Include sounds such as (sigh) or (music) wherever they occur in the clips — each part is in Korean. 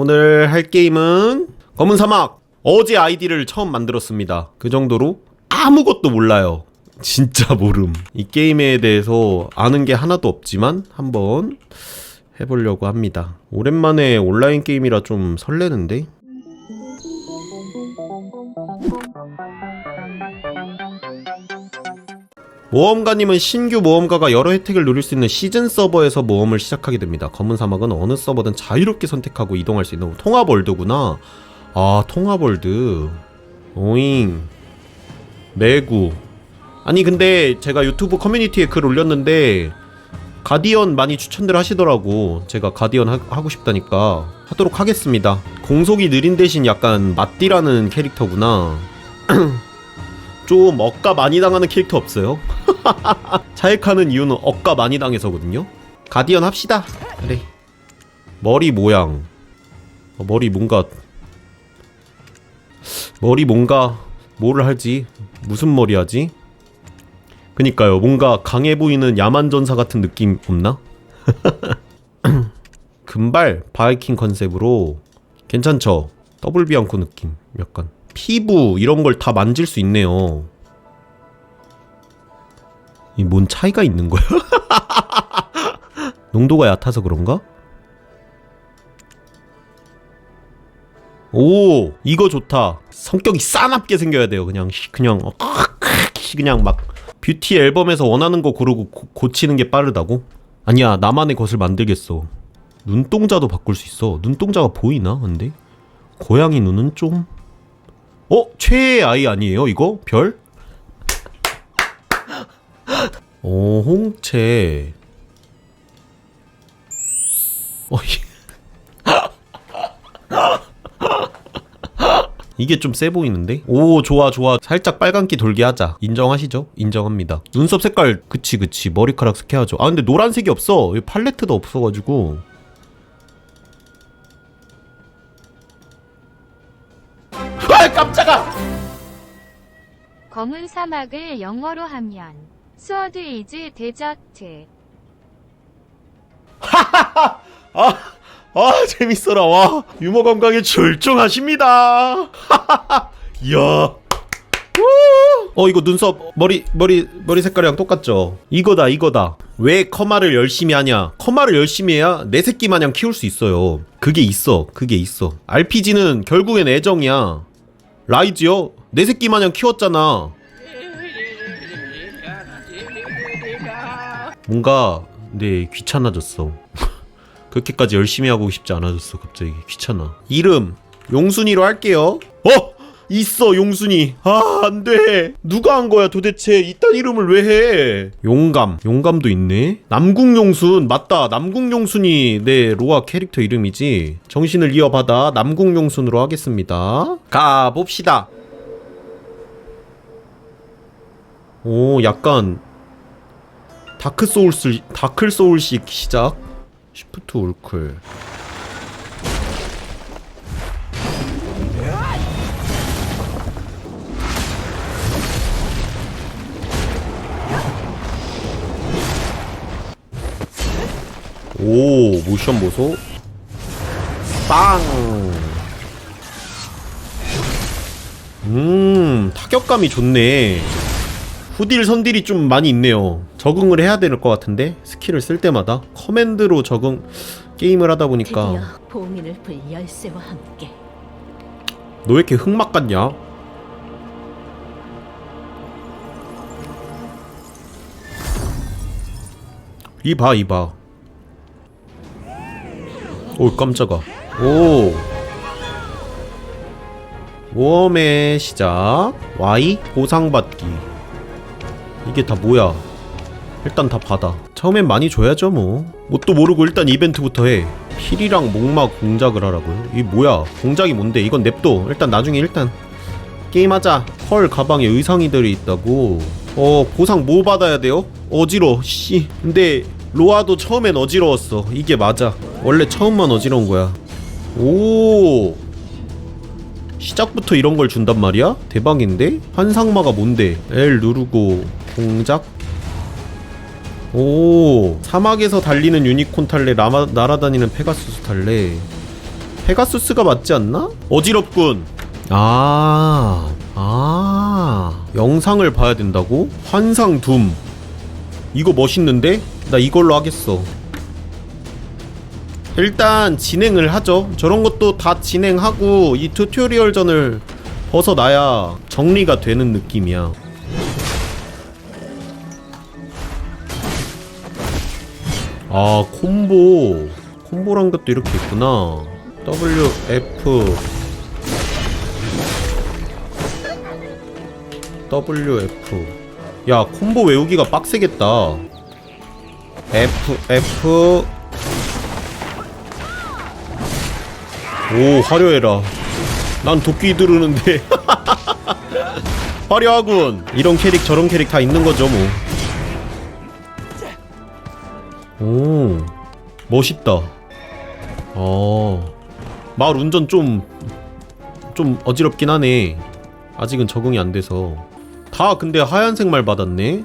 오늘 할 게임은 검은 사막. 어제 아이디를 처음 만들었습니다. 그 정도로 아무것도 몰라요. 진짜 모름. 이 게임에 대해서 아는 게 하나도 없지만 한번 해보려고 합니다. 오랜만에 온라인 게임이라 좀 설레는데 모험가님은 신규 모험가가 여러 혜택을 누릴 수 있는 시즌 서버에서 모험을 시작하게 됩니다. 검은 사막은 어느 서버든 자유롭게 선택하고 이동할 수 있는 통합월드구나. 아, 통합월드. 오잉. 매구. 아니, 근데 제가 유튜브 커뮤니티에 글 올렸는데, 가디언 많이 추천들 하시더라고. 제가 가디언 하, 하고 싶다니까. 하도록 하겠습니다. 공속이 느린 대신 약간 맞디라는 캐릭터구나. (clears throat) 좀 억가 많이 당하는 캐릭터 없어요? (laughs) 차액하는 이유는 억가 많이 당해서거든요. 가디언 합시다. 그래. 머리 모양. 어, 머리 뭔가 머리 뭔가 뭐를 하지? 무슨 머리 하지? 그니까요. 뭔가 강해 보이는 야만 전사 같은 느낌 없나? (laughs) 금발 바이킹 컨셉으로 괜찮죠? 더블 비앙코 느낌 약간 피부 이런 걸 다 만질 수 있네요. 이 뭔 차이가 있는 거야? (laughs) 농도가 얕아서 그런가? 오 이거 좋다. 성격이 싸납게 생겨야 돼요. 그냥 씨, 그냥 그냥 막 뷰티 앨범에서 원하는 거 고르고 고, 고치는 게 빠르다고? 아니야 나만의 것을 만들겠어. 눈동자도 바꿀 수 있어. 눈동자가 보이나 근데? 고양이 눈은 좀 어? 최애 아이 아니에요 이거? 별? 오 홍채 어, 이- 이게 좀 세 보이는데? 오 좋아 좋아 살짝 빨간기 돌게 하자 인정하시죠? 인정합니다 눈썹 색깔 그치 그치 머리카락 스케하죠 아 근데 노란색이 없어 이 팔레트도 없어가지고 깜짝아. 검은 사막을 영어로 하면 스워드 이즈 데저트 아 재밌어라. 와 유머 감각에 출중하십니다. 이야. 우! 어 이거 눈썹 머리 머리 머리 색깔이랑 똑같죠? 이거다 이거다. 왜 커마를 열심히 하냐? 커마를 열심히 해야 내 새끼 마냥 키울 수 있어요. 그게 있어 그게 있어. RPG는 결국엔 애정이야 라이즈요? 내 새끼 마냥 키웠잖아. 뭔가 네 귀찮아졌어. (laughs) 그렇게까지 열심히 하고 싶지 않아졌어 갑자기. 귀찮아. 이름 용순이로 할게요. 어 있어 용순이. 아 안돼. 누가 한 거야? 도대체 이딴 이름을 왜 해? 용감. 용감도 있네. 남궁용순. 맞다. 남궁용순이 내 로아 캐릭터 이름이지. 정신을 이어받아 남궁용순으로 하겠습니다. 가봅시다. 오 약간 다크 소울스 다클 소울식 시작. 시프트 울클 오 모션 보소 빵 음, 타격감이 좋네. 후딜 선딜이 좀 많이 있네요. 적응을 해야 될 것 같은데 스킬을 쓸 때마다 커맨드로 적응 게임을 하다 보니까 드디어 봉인을 풀 열쇠와 함께 너 왜 이렇게 흑막 같냐? 이봐 이봐. 오 깜짝아. 오. 모험의 시작. Y 보상받기. 이게 다 뭐야? 일단 다 받아. 처음엔 많이 줘야죠 뭐. 뭣도 모르고 일단 이벤트부터 해. 필이랑 목막 공작을 하라고요? 이게 뭐야? 공작이 뭔데? 이건 냅둬. 일단 나중에 일단 게임하자. 헐 가방에 의상이들이 있다고. 어 보상 뭐 받아야 돼요? 어지러. 씨. 근데 로아도 처음엔 어지러웠어. 이게 맞아. 원래 처음만 어지러운 거야. 오. 시작부터 이런 걸 준단 말이야? 대박인데? 환상마가 뭔데? L 누르고 공작? 오 사막에서 달리는 유니콘 탈래 라마, 날아다니는 페가수스 탈래 페가수스가 맞지 않나? 어지럽군. 아, 아, 영상을 봐야 된다고? 환상 둠. 이거 멋있는데? 나 이걸로 하겠어. 일단 진행을 하죠. 저런 것도 다 진행하고 이 튜토리얼 전을 벗어나야 정리가 되는 느낌이야. 아 콤보 콤보란 것도 이렇게 있구나 W F W F 야 콤보 외우기가 빡세겠다 F F 오 화려해라 난 도끼 두르는데 (laughs) 화려하군 이런 캐릭 저런 캐릭 다 있는 거죠 뭐 오, 멋있다. 어, 마을 운전 좀, 좀 어지럽긴 하네. 아직은 적응이 안 돼서. 다 근데 하얀색 말 받았네?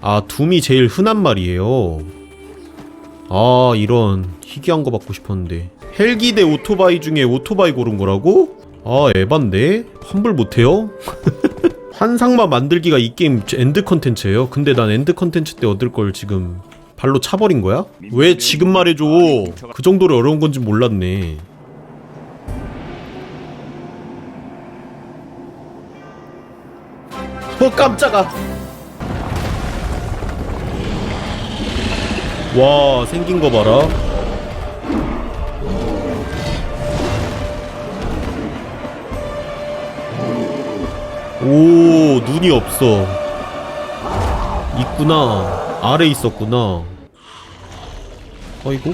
아, 둠이 제일 흔한 말이에요. 아, 이런 희귀한 거 받고 싶었는데. 헬기 대 오토바이 중에 오토바이 고른 거라고? 아, 에반데? 환불 못해요? (laughs) 환상마 만들기가 이 게임 엔드 컨텐츠예요. 근데 난 엔드 컨텐츠 때 얻을 걸 지금 발로 차버린 거야? 왜 지금 말해줘? 그 정도로 어려운 건지 몰랐네. 어 깜짝아. 와 생긴 거 봐라. 오 눈이 없어. 있구나. 아래 있었구나. 어이구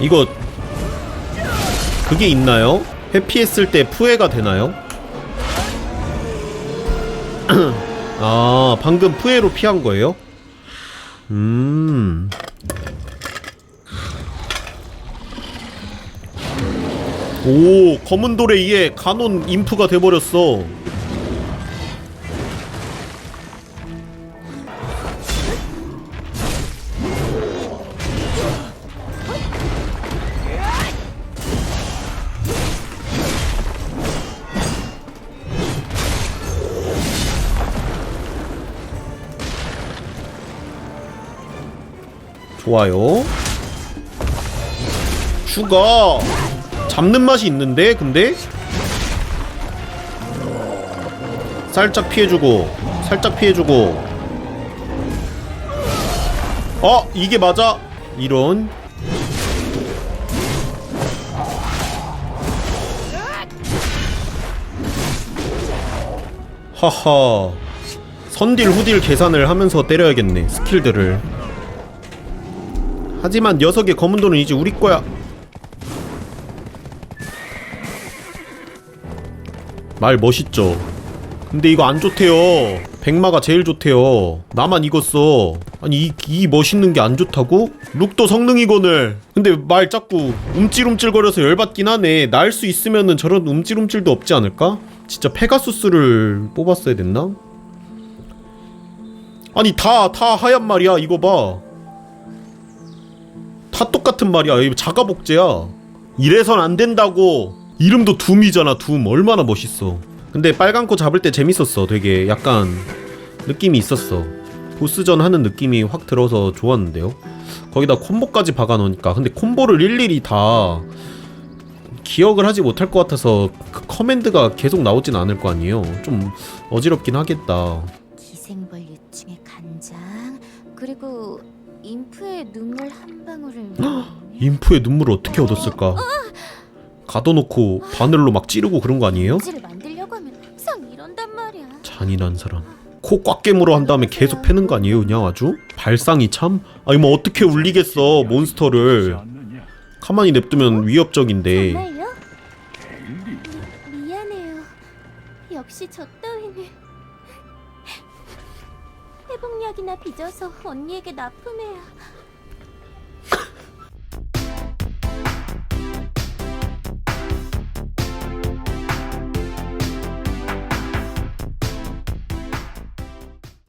이거 그게 있나요? 회피했을 때 푸해가 되나요? (clears throat) 아 방금 푸해로 피한 거예요? 음 오, 검은 돌에 의해 간온 인프가 돼버렸어. 좋아요. 추가. 잡는 맛이 있는데 근데? 살짝 피해주고 살짝 피해주고. 어 이게 맞아. 이런. 하하. 선딜 후딜 계산을 하면서 때려야겠네 스킬들을 하지만 녀석의 검은 돈은 이제 우리 거야. 말 멋있죠. 근데 이거 안 좋대요. 백마가 제일 좋대요. 나만 이거 써. 아니 이, 이 멋있는 게 안 좋다고? 룩도 성능이거늘. 근데 말 자꾸 움찔움찔거려서 열받긴 하네. 날 수 있으면은 저런 움찔움찔도 없지 않을까? 진짜 페가수스를 뽑았어야 됐나? 아니 다다 하얀 말이야. 이거 봐. 다 똑같은 말이야. 이거 자가 복제야. 이래선 안 된다고. 이름도 둠이잖아. 둠 얼마나 멋있어. 근데 빨간 코 잡을 때 재밌었어. 되게 약간 느낌이 있었어. 보스전 하는 느낌이 확 들어서 좋았는데요. 거기다 콤보까지 박아 놓으니까. 근데 콤보를 일일이 다 기억을 하지 못할 것 같아서 그 커맨드가 계속 나오진 않을 거 아니에요. 좀 어지럽긴 하겠다. 인프의 눈물 한 방울을 인프의 눈물을 어떻게 얻었을까? 가둬놓고 바늘로 막 찌르고 그런 거 아니에요? 를 만들려고 하면 항상 이런단 말이야. 잔인한 사람. 코 꽉 깨물어 한 다음에 계속 패는 거 아니에요 그냥 아주? 발상이 참? 아니 뭐 어떻게 울리겠어 몬스터를 가만히 냅두면 위협적인데 정말요? 미, 미안해요. 역시 저 따위는 회복약이나 빚어서 언니에게 납품해야